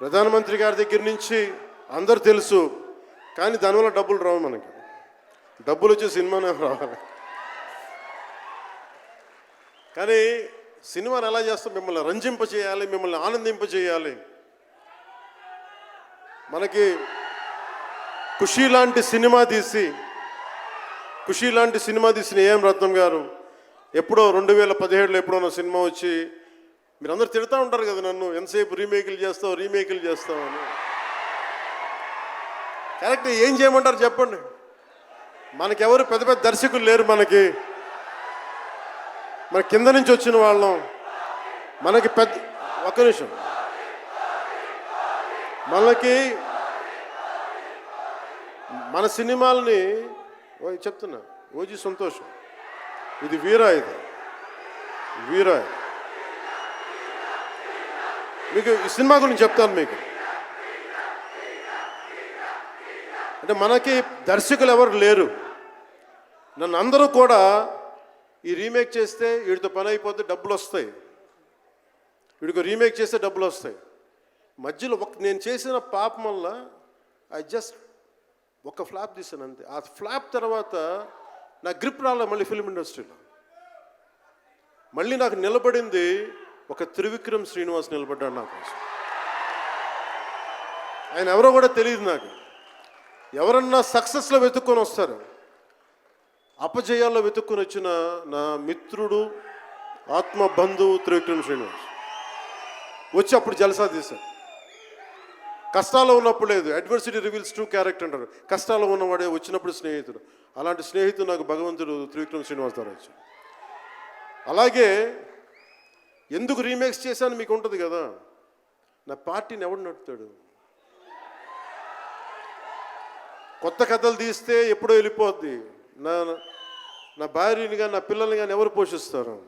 ప్రధానమంత్రి గారి దగ్గర నుంచి అందరు తెలుసు కానీ దానివల్ల డబ్బులు రావు మనకి. డబ్బులు వచ్చి సినిమానే రావాలి. కానీ సినిమాని ఎలా చేస్తాం? మిమ్మల్ని రంజింప చేయాలి మిమ్మల్ని ఆనందింప చేయాలి. మనకి ఖుషి లాంటి సినిమా తీసి ఖుషి లాంటి సినిమా తీసిన ఏఎం రత్నం గారు ఎప్పుడో రెండు వేల పదిహేడులో ఎప్పుడో సినిమా వచ్చి మీరందరూ తిడతా ఉంటారు కదా నన్ను ఎంతసేపు రీమేకులు చేస్తావు రీమేకులు చేస్తావు అని. కరెక్ట్ ఏం చేయమంటారు చెప్పండి. మనకెవరు పెద్ద పెద్ద దర్శకులు లేరు మనకి. మన కింద నుంచి వచ్చిన వాళ్ళం. మనకి పెద్ద ఒక్క నిమిషం. మనకి మన సినిమాలని ఓ, చెప్తున్నా. ఓజీ సంతోషం. ఇది వీరా ఇది. వీరా ఇది. మీకు ఈ సినిమా గురించి చెప్తాను మీకు. అంటే మనకి దర్శకులు ఎవరు లేరు. నన్ను అందరూ కూడా ఈ రీమేక్ చేస్తే వీడితో పని అయిపోతే డబ్బులు వస్తాయి. వీడికి రీమేక్ చేస్తే డబ్బులు వస్తాయి. మధ్యలో ఒక నేను చేసిన పాపం వల్ల ఐ జస్ట్ ఒక ఫ్లాప్ తీసాను అంతే. ఆ ఫ్లాప్ తర్వాత నా గ్రిప్ రాలే మళ్ళీ ఫిల్మ్ ఇండస్ట్రీలో మళ్ళీ నాకు నిలబడింది ఒక త్రివిక్రమ్ శ్రీనివాస్ నిలబడ్డాడు నా కోసం. ఆయన ఎవరో కూడా తెలియదు నాకు. ఎవరన్నా సక్సెస్లో వెతుక్కొని వస్తారు. అపజయాల్లో వెతుక్కొని వచ్చిన నా మిత్రుడు ఆత్మ బంధువు త్రివిక్రమ్ శ్రీనివాస్. వచ్చి అప్పుడు జలసా తీశారు కష్టాల్లో ఉన్నప్పుడు లేదు. అడ్వర్సిటీ రివీల్స్ ట్రూ క్యారెక్టర్ అంటారు. కష్టాల్లో ఉన్నవాడే వచ్చినప్పుడు స్నేహితుడు. అలాంటి స్నేహితుడు నాకు భగవంతుడు త్రివిక్రమ్ శ్రీనివాస్ ద్వారా వచ్చాడు అలాగే ఎందుకు రీమేక్స్ చేశాను మీకు ఉంటుంది కదా? నా పార్టీని ఎవడు నడుపుతాడు? కొత్త కథలు తీస్తే ఎప్పుడో వెళ్ళిపోద్ది. నా నా భార్యని కానీ నా పిల్లల్ని కానీ ఎవరు పోషిస్తారు?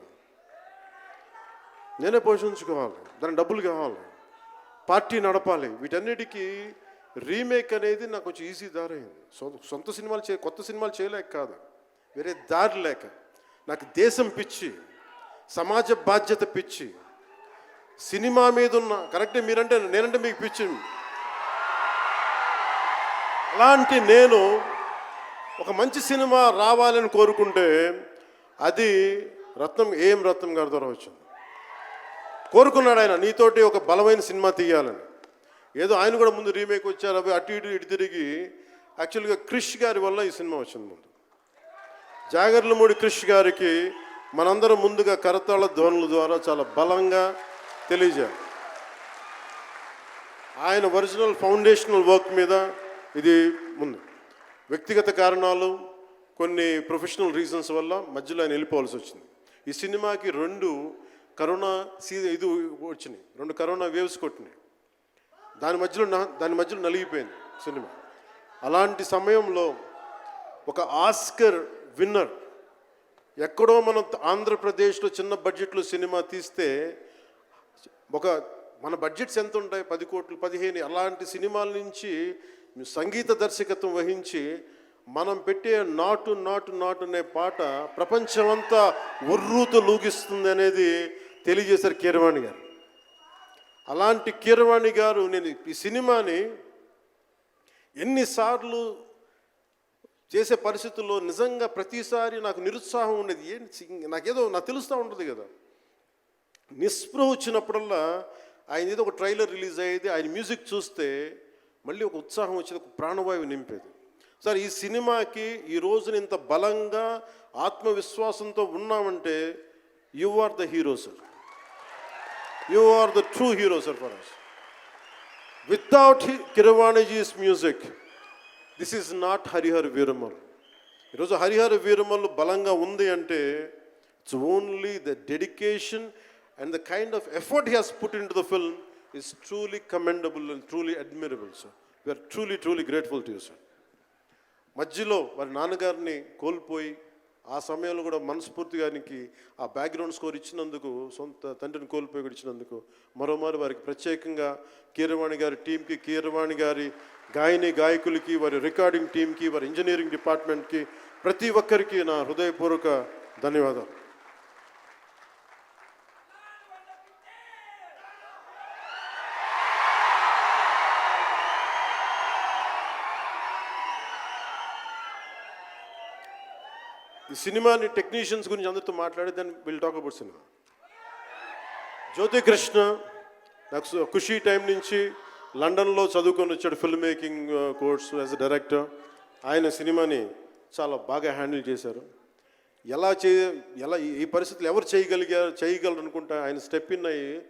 నేనే పోషించుకోవాలి. దాని డబ్బులు కావాలి. పార్టీ నడపాలి. వీటన్నిటికీ రీమేక్ అనేది నాకు కొంచెం ఈజీ దారైంది సొంత సినిమాలు చే కొత్త సినిమాలు చేయలేక కాదు. వేరే దారి లేక. నాకు దేశం పిచ్చి. సమాజ బాధ్యత పిచ్చి. సినిమా మీద ఉన్న కరెక్టే మీరంటే నేనంటే మీకు పిచ్చి. అలాంటి నేను ఒక మంచి సినిమా రావాలని కోరుకుంటే అది రత్నం ఏం రత్నం గారి ద్వారా వచ్చింది. కోరుకున్నాడు ఆయన నీతోటి ఒక బలమైన సినిమా తీయాలని. ఏదో ఆయన కూడా ముందు రీమేక్ వచ్చారు అవి అటు ఇటు ఇటు తిరిగి యాక్చువల్గా క్రిష్ గారి వల్ల ఈ సినిమా వచ్చింది ముందు. జాగర్లమూడి క్రిష్ గారికి మనందరం ముందుగా కరతాళ ధ్వనుల ద్వారా చాలా బలంగా తెలియజేయాలి. ఆయన ఒరిజినల్ ఫౌండేషనల్ వర్క్ మీద ఇది ముందు. వ్యక్తిగత కారణాలు కొన్ని ప్రొఫెషనల్ రీజన్స్ వల్ల మధ్యలో ఆయన వెళ్ళిపోవాల్సి వచ్చింది. ఈ సినిమాకి రెండు కరోనా సీ ఇది వచ్చినాయి. రెండు కరోనా వేవ్స్ కొట్టినాయి. దాని మధ్యలో నా దాని మధ్యలో నలిగిపోయింది సినిమా. అలాంటి సమయంలో ఒక ఆస్కర్ విన్నర్ ఎక్కడో మనం ఆంధ్రప్రదేశ్లో చిన్న బడ్జెట్లో సినిమా తీస్తే ఒక మన బడ్జెట్స్ ఎంత ఉంటాయి? పది కోట్లు పదిహేను అలాంటి సినిమాల నుంచి సంగీత దర్శకత్వం వహించి మనం పెట్టే నాటు నాటు నాటు అనే పాట ప్రపంచమంతా ఉర్రూతో లూగిస్తుంది అనేది తెలియజేశారు కీరవాణి గారు. అలాంటి కీరవాణి గారు నేను ఈ సినిమాని ఎన్నిసార్లు చేసే పరిస్థితుల్లో నిజంగా ప్రతిసారి నాకు నిరుత్సాహం ఉండేది. ఏంటి నాకేదో నాకు తెలుస్తూ ఉంటుంది కదా. నిస్పృహ వచ్చినప్పుడల్లా ఆయన ఏదో ఒక ట్రైలర్ రిలీజ్ అయ్యేది ఆయన మ్యూజిక్ చూస్తే మళ్ళీ ఒక ఉత్సాహం వచ్చేది ఒక ప్రాణవాయువు నింపేది. సార్ ఈ సినిమాకి ఈ రోజున ఇంత బలంగా ఆత్మవిశ్వాసంతో ఉన్నామంటే you are the hero sir. You are the true hero sir for us without Keeravaniji's music this is not Harihar Veeramal ఈరోజు హరిహర వీరమల్ బలంగా ఉంది అంటే it's only the dedication and the kind of effort he has put in to the film is truly commendable and truly admirable sir we are truly truly grateful to you sir మధ్యలో వారి నాన్నగారిని కోల్పోయి ఆ సమయంలో కూడా మనస్ఫూర్తిగా ఆయనకి ఆ బ్యాక్గ్రౌండ్ స్కోర్ ఇచ్చినందుకు సొంత తండ్రిని కోల్పోయి ఇచ్చినందుకు మరోమారు వారికి ప్రత్యేకంగా కీరవాణి గారి టీంకి కీరవాణి గారి గాయని గాయకులకి వారి రికార్డింగ్ టీంకి వారి ఇంజనీరింగ్ డిపార్ట్మెంట్కి ప్రతి ఒక్కరికి నా హృదయపూర్వక ధన్యవాదాలు. ఈ సినిమాని టెక్నీషియన్స్ గురించి అందరితో మాట్లాడి దాన్ని will talk about cinema Jyothi Krishna నాకు ఖుషీ టైం నుంచి లండన్లో చదువుకొని వచ్చాడు film making course as a director ఆయన సినిమాని చాలా బాగా హ్యాండిల్ చేశారు. ఎలా చే ఎలా ఈ- పరిస్థితులు ఎవరు చేయగలిగారు చేయగలరు అనుకుంటా ఆయన స్టెప్ ఇన్ అయ్యి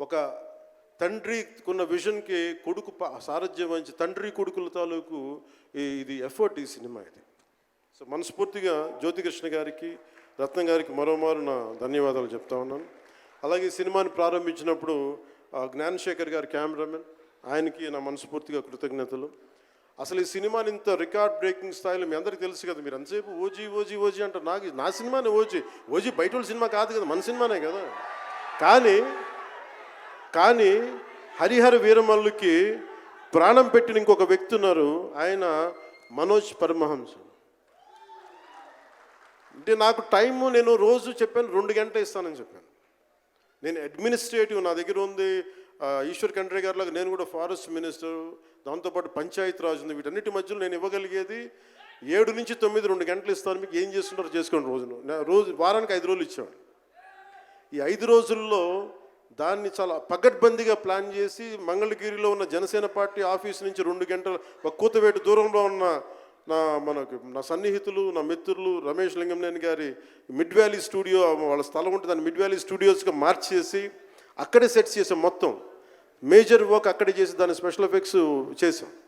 ఒక తండ్రికున్న విజన్కి కొడుకు ప- సారథ్యం వహించి తండ్రి కొడుకుల తాలూకు ఈ- ఇది ఎఫర్ట్ ఈ సినిమా ఇది. సో మనస్ఫూర్తిగా జ్యోతికృష్ణ గారికి రత్నం గారికి మరోమారు నా ధన్యవాదాలు చెప్తా ఉన్నాను. అలాగే ఈ సినిమాని ప్రారంభించినప్పుడు ఆ, జ్ఞానశేఖర్ గారి కెమెరామెన్ ఆయనకి నా మనస్ఫూర్తిగా కృతజ్ఞతలు. అసలు ఈ సినిమాని ఇంత రికార్డ్ బ్రేకింగ్ స్థాయిలో మీ అందరికీ తెలుసు కదా మీరు ఎంతసేపు ఓజీ ఓజీ ఓజీ అంటారు. నాకు నా సినిమానే ఓజీ. ఓజీ బయట వాళ్ళ సినిమా కాదు కదా మన సినిమానే కదా. కానీ కానీ హరిహర వీరమల్లుకి ప్రాణం పెట్టిన ఇంకొక వ్యక్తి ఉన్నారు ఆయన మనోజ్ పరమహంస. అంటే నాకు టైము నేను రోజు చెప్పాను రెండు గంటలు ఇస్తానని చెప్పాను. నేను అడ్మినిస్ట్రేటివ్ నా దగ్గర ఉంది ఈశ్వర్ ఖండ్రే గారిలాగా నేను కూడా ఫారెస్ట్ మినిస్టర్ దాంతోపాటు పంచాయత్ రాజ్ ఉంది వీటన్నిటి మధ్యలో నేను ఇవ్వగలిగేది ఏడు నుంచి తొమ్మిది రెండు గంటలు ఇస్తాను మీకు ఏం చేస్తుంటారు చేసుకోండి రోజును నా రోజు వారానికి ఐదు రోజులు ఇచ్చేవాడు. ఈ ఐదు రోజుల్లో దాన్ని చాలా పగడ్బందీగా ప్లాన్ చేసి మంగళగిరిలో ఉన్న జనసేన పార్టీ ఆఫీస్ నుంచి రెండు గంటల ఒక కూతవేటు దూరంలో ఉన్న నా మనకు నా సన్నిహితులు నా మిత్రులు రమేష్ లింగంనేని గారి మిడ్ వ్యాలీ స్టూడియో వాళ్ళ స్థలం ఉంటే దాన్ని మిడ్ వ్యాలీ స్టూడియోస్గా మార్చేసి అక్కడే సెట్స్ చేసాం మొత్తం. మేజర్ వర్క్ అక్కడే చేసి దాని స్పెషల్ ఎఫెక్ట్స్ చేసాం.